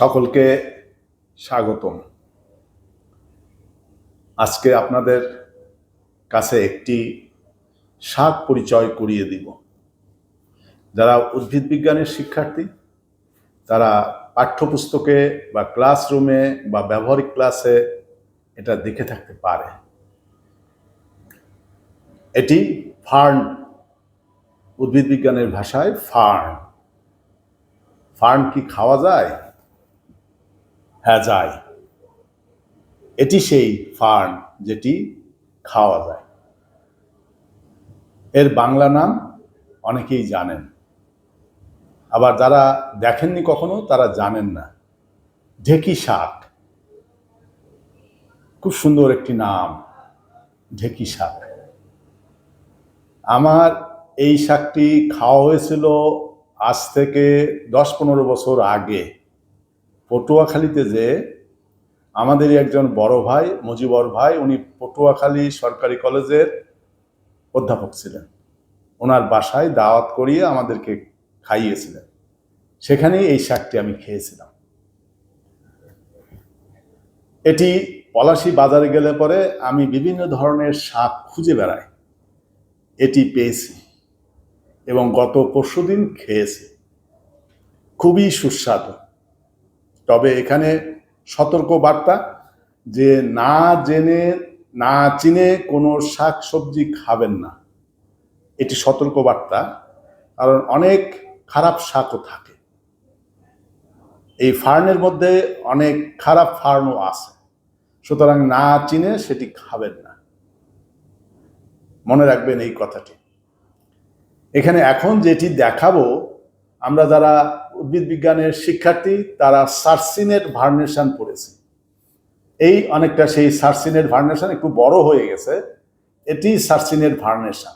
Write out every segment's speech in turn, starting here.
সকলকে স্বাগতম। আজকে আপনাদের কাছে একটি শাক পরিচয় করিয়ে দিব। যারা উদ্ভিদ বিজ্ঞানের শিক্ষার্থী, তারা পাঠ্যপুস্তকে বা ক্লাসরুমে বা ব্যবহারিক ক্লাসে এটা দেখে থাকতে পারে। এটি ফার্ন, উদ্ভিদ বিজ্ঞানের ভাষায় ফার্ন। ফার্ন কি খাওয়া যায়? যায়। এটি সেই ফার্ন যেটি খাওয়া যায়। এর বাংলা নাম অনেকেই জানেন। আবার যারা দেখেননি কখনো, তারা জানেন না। ঢেকি শাক। খুব সুন্দর একটি নাম, ঢেকি শাক। আমার এই শাকটি খাওয়া হয়েছিল আজ থেকে দশ পনেরো বছর আগে। পটুয়াখালীতে যে আমাদেরই একজন বড় ভাই, মুজিবর ভাই, উনি পটুয়াখালী সরকারি কলেজের অধ্যাপক ছিলেন। ওনার বাসায় দাওয়াত করিয়ে আমাদেরকে খাইয়েছিলেন। সেখানেই এই শাকটি আমি খেয়েছিলাম। এটি পলাশি বাজারে গেলে পরে আমি বিভিন্ন ধরনের শাক খুঁজে বেড়াই। এটি পেয়েছি এবং গত পরশুদিন খেয়েছি। খুবই সুস্বাদু। তবে এখানে সতর্ক বার্তা যে না জেনে, না চিনে কোনো শাক সবজি খাবেন না। এটি সতর্ক বার্তা কারণ অনেক খারাপ শাকও থাকে। এই ফার্নের মধ্যে অনেক খারাপ ফার্নও আছে। সুতরাং না চিনে সেটি খাবেন না। মনে রাখবেন এই কথাটি। এখানে এখন যেটি দেখাবো, আমরা যারা উদ্ভিদ বিজ্ঞানের শিক্ষার্থী তারা সার্সিনের ভার্নেশন পড়েছি। এই অনেকটা সেই সার্সিনের ভার্নেশন একটু বড় হয়ে গেছে। এটি সার্সিনের ভার্নেশন।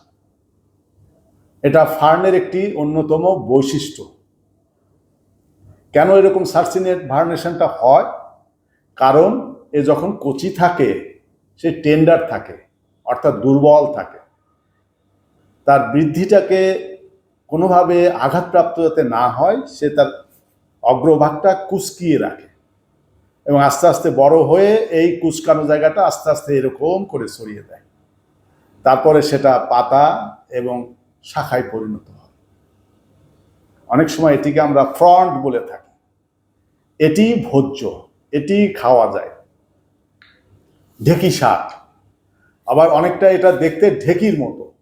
এটা ফার্নের একটি অন্যতম বৈশিষ্ট্য। কেন এরকম সার্সিনের ভার্নেশনটা হয়? কারণ এ যখন কচি থাকে, সে টেন্ডার থাকে, অর্থাৎ দুর্বল থাকে। তার বৃদ্ধিটাকে কোনোভাবে আঘাতপ্রাপ্ত যাতে না হয়, সে তার অগ্রভাগটা কুচকিয়ে রাখে। এবং আস্তে আস্তে বড় হয়ে এই কুচকানো জায়গাটা আস্তে আস্তে এরকম করে ছড়িয়ে দেয়। তারপরে সেটা পাতা এবং শাখায় পরিণত হয়। অনেক সময় এটিকে আমরা ফ্রন্ট বলে থাকি। এটি ভোজ্য, এটি খাওয়া যায়। ঢেকি শাক। আবার অনেকটা এটা দেখতে ঢেকির মতো।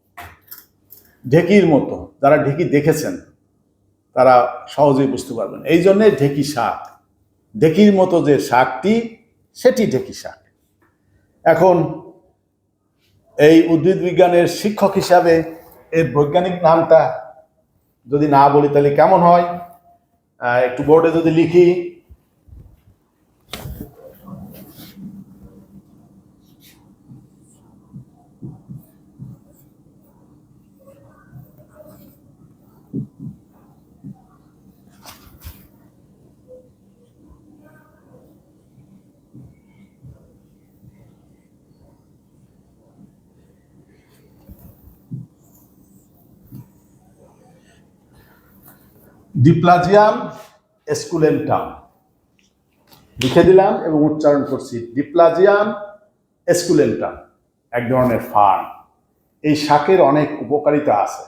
ঢেকির মতো, যারা ঢেকি দেখেছেন, তারা সহজেই বুঝতে পারবেন। এই জন্যে ঢেকি শাক, ঢেকির মতো যে শাকটি, সেটি ঢেকি শাক। এখন, এই উদ্ভিদ বিজ্ঞানের শিক্ষক হিসাবে এর বৈজ্ঞানিক নামটা যদি না বলি তাহলে কেমন হয়? একটু বোর্ডে যদি লিখি ডিপ্লাজিয়াম এসকুলেন্টাম লিখে দিলাম এবং উচ্চারণ করছি। ডিপ্লাজিয়াম এসকুলেন্টাম এক ধরনের ফার্ম। এই শাকের অনেক উপকারিতা আছে।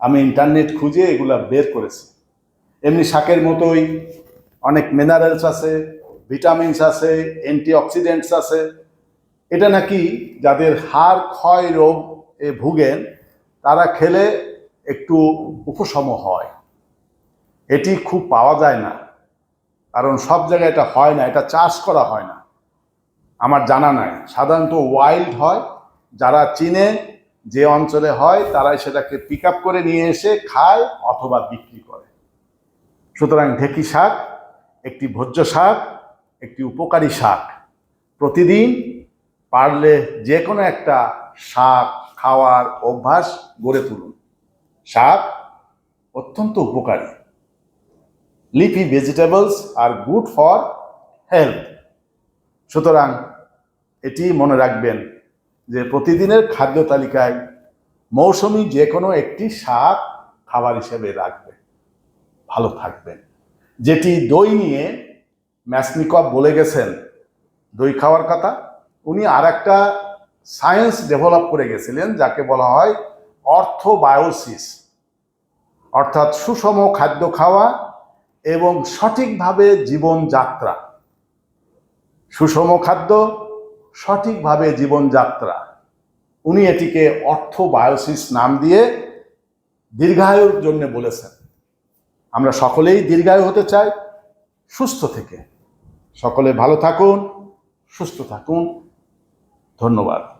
আমি ইন্টারনেট খুঁজে এগুলা বের করেছি। এমনি শাকের মতোই অনেক মিনারেলস আছে ভিটামিনস আছে অ্যান্টিঅক্সিডেন্টস আছে। এটা নাকি যাদের হাড় ক্ষয় রোগ এ ভুগেন, তারা খেলে একটু উপশম হয়। এটি খুব পাওয়া যায় না। কারণ সব জায়গায় এটা হয় না, এটা চাষ করা হয় না। আমার জানা নাই। সাধারণত ওয়াইল্ড হয়, যারা চিনে যে অঞ্চলে হয়, তারাই সেটাকে পিক আপ করে নিয়ে এসে খায় অথবা বিক্রি করে। সুতরাং ঢেকি শাক, একটি ভোজ্য শাক, একটি উপকারী শাক। প্রতিদিন পারলে যে কোনো একটা শাক খাওয়ার অভ্যাস গড়ে তুলুন। শাক অত্যন্ত উপকারী। লিফি ভেজিটেবলস আর গুড ফর হেলথ সুতরাং এটি মনে রাখবেন যে প্রতিদিনের খাদ্য তালিকায় মৌসুমি যে কোনো একটি শাক খাবার হিসেবে রাখবেন ভালো থাকবেন। যেটি দই নিয়ে ম্যাসনিকভ বলে গেছেন, দই খাওয়ার কথা। উনি আর একটা সায়েন্স ডেভেলপ করে গেছিলেন, যাকে বলা হয় অর্থোবায়োসিস। অর্থাৎ সুষম খাদ্য খাওয়া এবং সঠিকভাবে জীবনযাত্রা। সুষম খাদ্য, সঠিকভাবে জীবনযাত্রা। উনি এটিকে অর্থোবায়োসিস নাম দিয়ে দীর্ঘায়ুর জন্য বলেছেন। আমরা সকলেই দীর্ঘায়ু হতে চাই, সুস্থ থেকে। সকলে ভালো থাকুন, সুস্থ থাকুন। ধন্যবাদ।